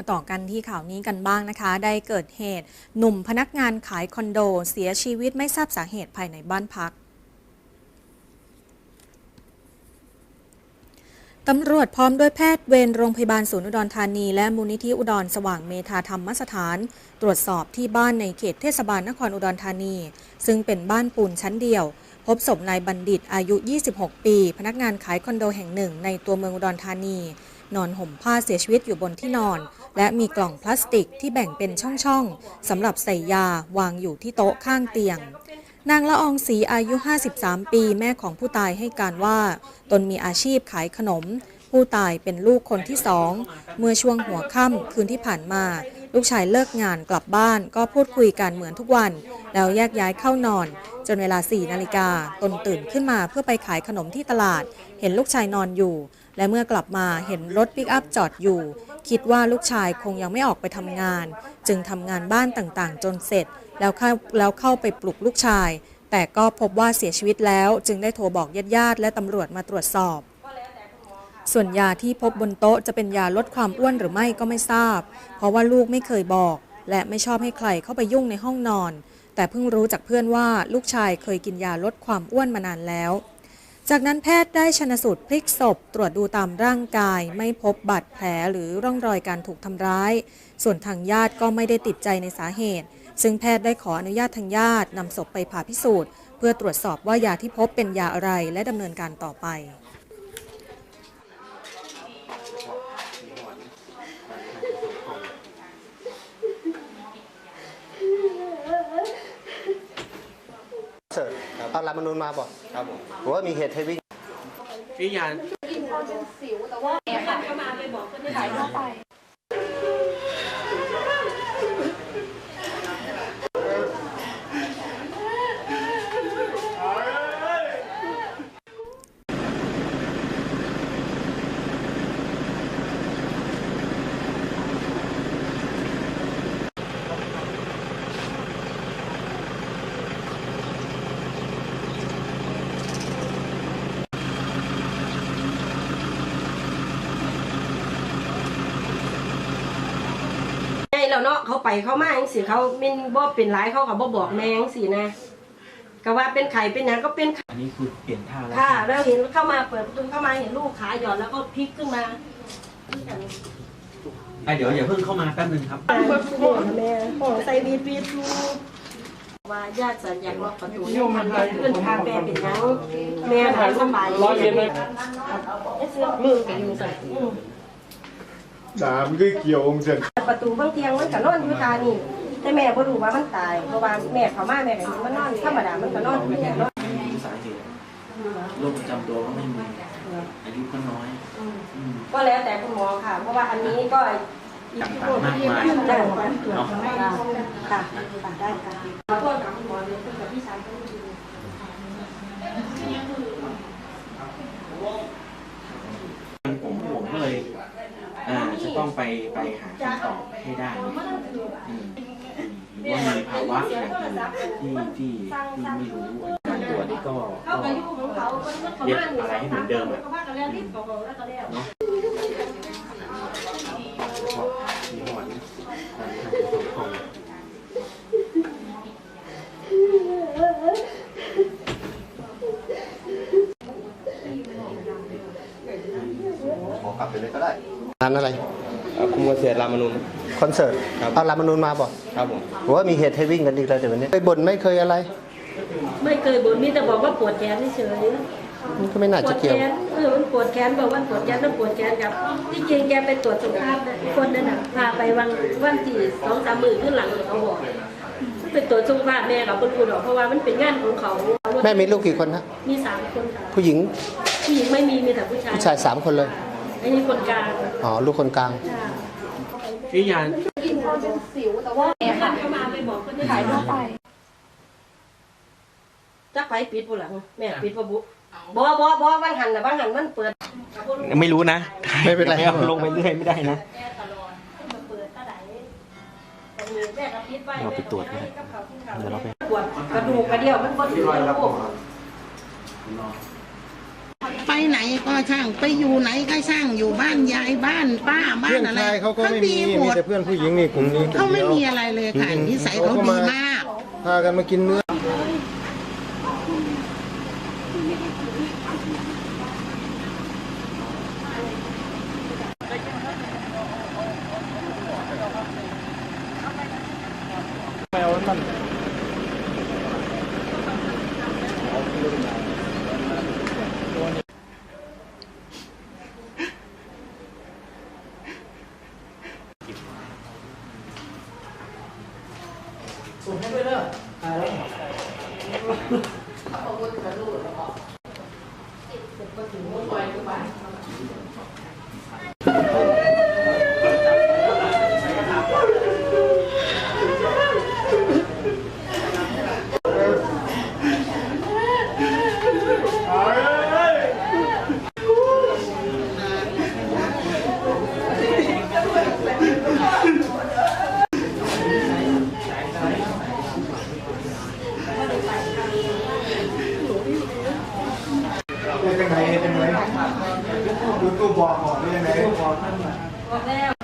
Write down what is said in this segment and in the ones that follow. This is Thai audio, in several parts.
มาต่อกันที่ข่าวนี้กันบ้างนะคะ ได้เกิดเหตุ หนุ่มพนักงานขายคอนโด เสียชีวิตไม่ทราบสาเหตุภายในบ้านพักตำรวจพร้อมด้วยแพทย์เวรโรงพยาบาลศูนย์อุดรธานี และมูลนิธิอุดรสว่างเมธาธรรมสถาน ตรวจสอบที่บ้านในเขตเทศบาลนครอุดรธานี ซึ่งเป็นบ้านปูนชั้นเดียว พบศพนายบัณฑิตอายุ 26 ปี พนักงานขายคอนโดแห่งหนึ่งในตัวเมืองอุดรธานี นอนห่มผ้าเสียชีวิตอยู่บนที่นอน และมีกล่องพลาสติกที่แบ่งเป็นช่องๆสำหรับใส่ยาวางอยู่ที่โต๊ะข้างเตียงนางละอองศรีอายุ 53 ปีแม่ของผู้ตายให้การว่า ตนมีอาชีพขายขนม ผู้ตายเป็นลูกคนที่สอง เมื่อช่วงหัวค่ำคืนที่ผ่านมา ลูกชายเลิกงานกลับบ้านก็พูดคุยกันเหมือนทุกวัน แล้วแยกย้ายเข้านอน จนเวลา4นาฬิกาตนตื่นขึ้นมาเพื่อไปขายขนมที่ตลาด เห็นลูกชายนอนอยู่ และเมื่อกลับมาเห็นรถปิกอัพจอดอยู่ คิดว่าลูกชายคงยังไม่ออกไปทำงาน จึงทำงานบ้านต่างๆ จนเสร็จ แล้วเข้าแล้วเข้าไปปลุกลูกชาย แต่ก็พบว่าเสียชีวิตแล้ว จึงได้โทรบอกญาติๆและตำรวจมาตรวจสอบ ส่วนยาที่พบบนโต๊ะจะเป็นยาลดความอ้วนหรือไม่ก็ไม่ทราบ เพราะว่าลูกไม่เคยบอก และไม่ชอบให้ใครเข้าไปยุ่งในห้องนอน แต่เพิ่งรู้จากเพื่อนว่าลูกชายเคยกินยาลดความอ้วนมานานแล้ว จากนั้นแพทย์ได้ชนสูตรพลิกศพ ตรวจดูตามร่างกาย ไม่พบบาดแผลหรือร่องรอยการถูกทำร้าย ส่วนทางญาติก็ไม่ได้ติดใจในสาเหตุ ซึ่งแพทย์ได้ขออนุญาตทางญาตินำศพไปผ่าพิสูจน์ เพื่อตรวจสอบว่ายาที่พบเป็นยาอะไรและดำเนินการต่อไป เสิร์ช เอารัฐธรรมนูญมาบอกครับผมว่ามีเหตุให้วิ่งพี่ยานไง แล้วเนาะเขาไปเขามาจังสิเขาแม่นบ่เป็นหลายเขาก็บ่บอกแม่จังสินะก็ว่าเป็นไข่เป็นหยังก็เป็นไข่อันนี้คือเปลี่ยนท่าแล้วค่ะแล้วเห็นเข้ามาเปิดประตูเข้ามาเห็นลูกขาหย่อนแล้วก็พลิกขึ้นมาอะเดี๋ยวอย่าเพิ่งเข้ามาแป๊บนึงครับแม่ห้องใส่บีดบีดอยู่ว่าญาติสัญญาล็อกประตูให้มันขึ้นพาแม่เป็นหยังแม่หายสบายร้อยเย็นเลยมือกันอยู่ใส่ สามก็เกี่ยวองค์เสร็จประตูบางเตียงมันก็นอนอยู่ตานี่แต่แม่บ่รู้ว่ามันตายเพราะว่าแม่เขามาแม่ก็เห็นมันนอนธรรมดามันก็นอนอยู่อย่างเนาะมีสาเหตุโรคประจำตัวก็ไม่มีอายุก็น้อยอืมก็แล้วแต่คุณหมอค่ะ เพราะว่าอันนี้ก็อีกต่างๆมากมายได้เนาะค่ะค่ะได้ค่ะขอโทษกับคุณหมอเลยคุณกับพี่ชายก็ไม่ดี ผมผมก็เลยอ่าจะ ต้องไปไปหาคำตอบให้ได้อืมหรือว่ามีภาวะอย่างอื่นที่ที่ที่ไม่รู้การตรวจนี่ก็ก็อายุของเขาเขาเขามาหนึ่งสองสามเขาว่ากันแล้วรีบบอกแล้วก็แล้วมีหวัดการทำของขอกลับไปเลยก็ได้งานอะไร มเกษตรรามนูนคอนเสิร์ตครับ เอารัฐธรรมนูญมาบอกครับผม ว่ามีเหตุให้วิ่งกันอีกแล้วเดี๋ยววันนี้เคยบ่นไม่เคยอะไรไม่เคยบ่นมีแต่บอกว่าปวดแขนเฉยมันก็ไม่น่าปวจะดแขเกี่ยวนเออมันปวดแขนบอกว่าปวดแขนแล้วปวดแขนกับที่จริงแกไปตรวจสุขภาพนะคนนั้นน่ะพาไปวันวันที่สองสามหมื่นขึ้นหลังเขาบอกไปตรวจสุขภาพแม่กับคนพูดหรอกเพราะว่ามันเป็นงานของเขาแม่มีลูกกี่คนนะมีสามคนค่ะผู้หญิงผู้หญิงไม่มีมีแต่ผู้ชายผู้ชายสามคนเลย ไอ้นี่คนกลางอ๋อลูกคนกลาง ค่ะ พี่ยานเข้ามาไปบอกคนที่ขายทั่วไปจักไฟปิดปุ่หลังแม่ปิดปะบุบ่บ่บ่บางหันน่ะบางหันมันเปิดไม่รู้นะไม่เป็นไรอาลงไปเรื่อยไม่ได้นะแม่ตลอดมันเปิดตาไหนแม่ก็ปิดไว้เราไปตรวจไหมกับเขาที่เขาเดี๋ยวเราไปปวดกระดูกกระเดี่ยวมันบ่ถึงกระดูก ไปไหนก็ช่างไปอยู่ไหนก็ช่างอยู่บ้านยายบ้านป้าบ้าเพื่นอนอะไรชายเขาก็ไม่มี ดีหมมีดแต่เพื่อนผู้หญิงนี่กลุ่มนี้กลุ่เขามไม่เดียวมีอะไรเลยค่ะจริงๆนิสัยเขาดีมาก พากันมากินเนื้อ 快乐 เป็นยังไงเป็นยังไงดูตู้บอกก่อนเป็นยังไงไง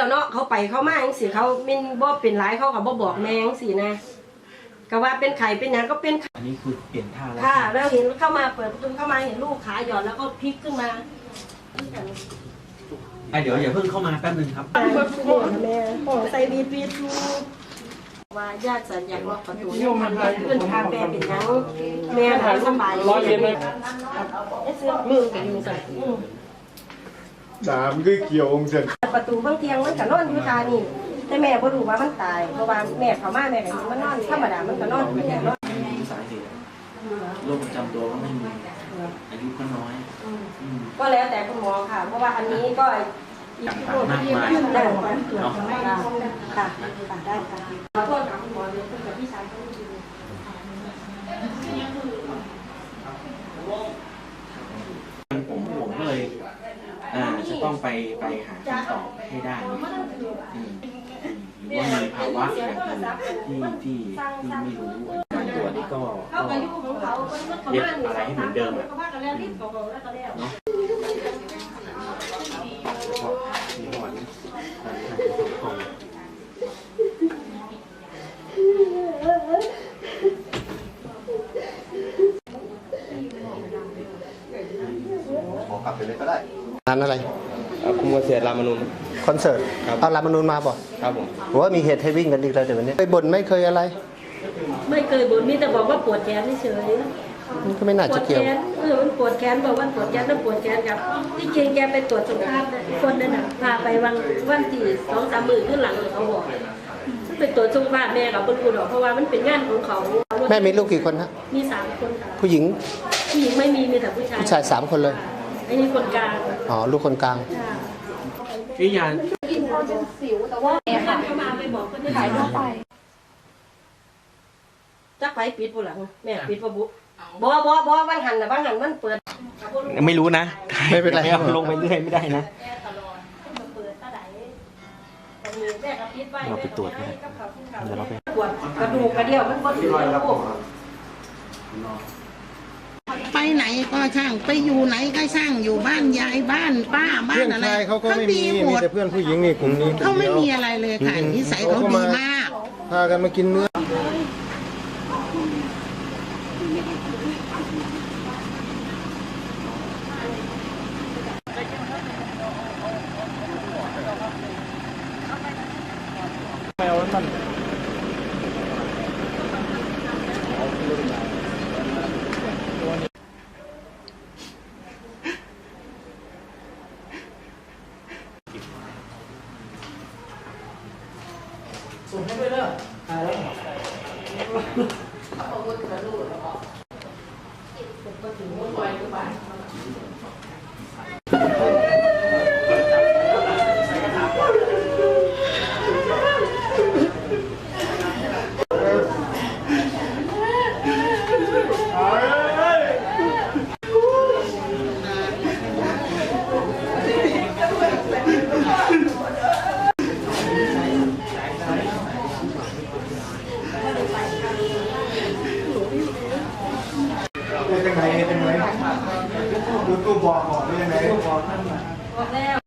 แล้วเนาะเขาไปเขามาจังสิเขามินบ่เป็นหลายเขาก็บ่บอกแม่จังสินะก็ว่าเป็นไข่เป็นหยังก็เป็นไข่อันนี้คือเปลี่ยนท่าแล้วค่ะ แล้วเห็นเข้ามาเปิดประตูเข้ามาเห็นลูกขาหย่อนแล้วก็พลิกขึ้นมาอะเดี๋ยวอย่าเพิ่งเข้ามาแป๊บนึงครับแม่ของใส่บีดบีดอยู่ว่าญาติสัญญาล็อกประตูเนี่ยมันขึ้นทางแม่เป็นหยังแม่หายสบายร้อยเย็นเลยเสื้อมือกันอยู่ใส่อืม สามคือเกี่ยวองค์เสร็จประตูบางเทียงมันก็นอนอยู่ตานี่แต่แม่บ่รู้ว่ามันตายเพราะว่าแม่เขามาแม่ก็เห็นมันนอนธรรมดามันก็นอนอยู่เนี่ยเนาะไม่รู้สาเหตุโรคประจำตัวก็ไม่มีอายุก็น้อยอืมก็แล้วแต่คุณหมอค่ะ เพราะว่าอันนี้ก็ต่างๆมากมายได้ค่ะค่ะค่ะได้ค่ะขอโทษค่ะคุณหมอเลยคุยกับพี่ชายเขาดี ผมผมก็เลย อ่า จะ ต้องไปไปหาคำตอบให้ได้อืมหรือว่ามีภาวะอย่างอื่นที่ที่ที่ไม่รู้การตรวจนี่ก็เขาก็ก็อยู่ของเขาก็มันเขามาอยู่เขาว่ากันแล้วรีบเขาบอกแล้วก็แล้วเนาะเพราะมีหอนการทำของขอกลับไปเลยก็ได้ร้านอะไร คุมเกษตรรามนูน คอนเสิร์ตครับ เอารามนูนมาบ่ครับผมผมว่ามีเหตุให้วิ่งกันอีกแล้วเดี๋ยววันนี้เคยบ่นไม่เคยอะไรไม่เคยบ่นมีแต่บอกว่าปวดแขนเฉยมันก็ไม่น่าปวจะดแขเกี่ยวนเออมันปวดแขนบอกว่าปวดแขนแล้วปวดแขนกับที่จริงแกไปตรวจสุขภาพนะคนนั้นน่ะพาไปวันวันที่สองสามหมื่นขึ้นหลังเขาบอกไปตรวจสุขภาพแม่กับบ่รู้หรอกเพราะว่ามันเป็นงานของเขาแม่มีลูกกี่คนฮะมีสามคนค่ะผู้หญิงผู้หญิงไม่มีมีแต่ผู้ชายผู้ชายสามคนเลยไอ้นี่คนกลางอ๋อลูกคนกลาง ค่ะ วิญญาณแม่ค่ะเขามาไปบอกคนที่ขายทั่วไปจักไฟปิดผู้หลังแม่ปิดบ่บุบ่บ่บ่บางหันน่ะบางหันมันเปิด ไม่รู้นะไม่เป็นไรลงไปเรื่อยไม่ได้นะเราไปตรวจก็ได้เดี๋ยวเราไปปวดกระดูกกระเดี่ยวมันบ่ถึงแล้วลูก ไปไหนก็ช่างไปอยู่ไหนก็ช่างอยู่บ้านยายบ้านป้าบ้าเพื่นอนอะไรชายเขาก็ไม่มีดีหมมีดแต่เพื่อนผู้หญิงนี่กลุ่มนี้กลุ่เขามไม่เดียวมีอะไรเลยค่ะจริงๆนิสัยเขาดีมาก พากันมากินเนื้ออ ส่งให้ด้วยเนอะตายแล้วเขาบอกว่าจะรู้หรอก็ถึงว่าคอยก็ไป บอกก่อนเป็นยังไงบอกบอกแล้วมีช่องโหว่